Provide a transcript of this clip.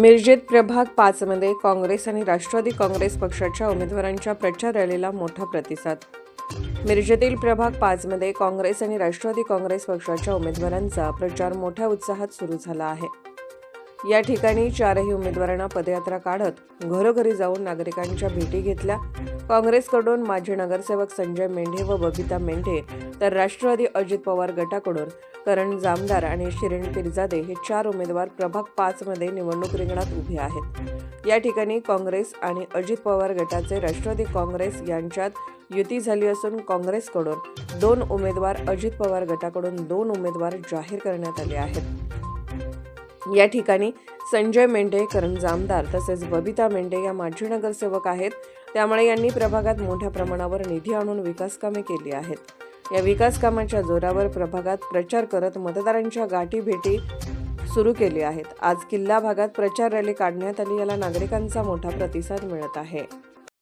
मिरजेत प्रभाग पाचमध्ये काँग्रेस आणि राष्ट्रवादी काँग्रेस पक्षाच्या उमेदवारांच्या प्रचार रॅलीला मोठा प्रतिसाद. मिरजेतील प्रभाग पाचमध्ये काँग्रेस आणि राष्ट्रवादी काँग्रेस पक्षाच्या उमेदवारांचा प्रचार मोठ्या उत्साहात सुरू झाला आहे. या ठिकाणी चारही उमेदवारांना पदयात्रा काढत घरोघरी जाऊन नागरिकांच्या भेटी घेतल्या. काँग्रेसकडून माजी नगरसेवक संजय मेंढे व बबिता मेंढे तर राष्ट्रवादी अजित पवार गटाकडून करण जामदार आणि शिरीन पिरजादे हे चार उमेदवार प्रभाग पाचमध्ये निवडणूक रिंगणात उभे आहेत. या ठिकाणी काँग्रेस आणि अजित पवार गटाचे राष्ट्रवादी काँग्रेस यांच्यात युती झाली असून काँग्रेसकडून दोन उमेदवार अजित पवार गटाकडून दोन उमेदवार जाहीर करण्यात आले आहेत. या ठिकाणी संजय मेंढे करण जामदार तसेच बबिता मेंढे या माजी नगरसेवक आहेत. त्यामुळे यांनी प्रभागात मोठ्या प्रमाणावर निधी आणून विकासकामे केली आहेत. या विकासकामाच्या जोरावर प्रभागात प्रचार करत मतदारांच्या गाठी भेटी सुरू केली आहेत. आज किल्ला भागात प्रचार रॅली काढण्यात आली. याला नागरिकांचा मोठा प्रतिसाद मिळत आहे.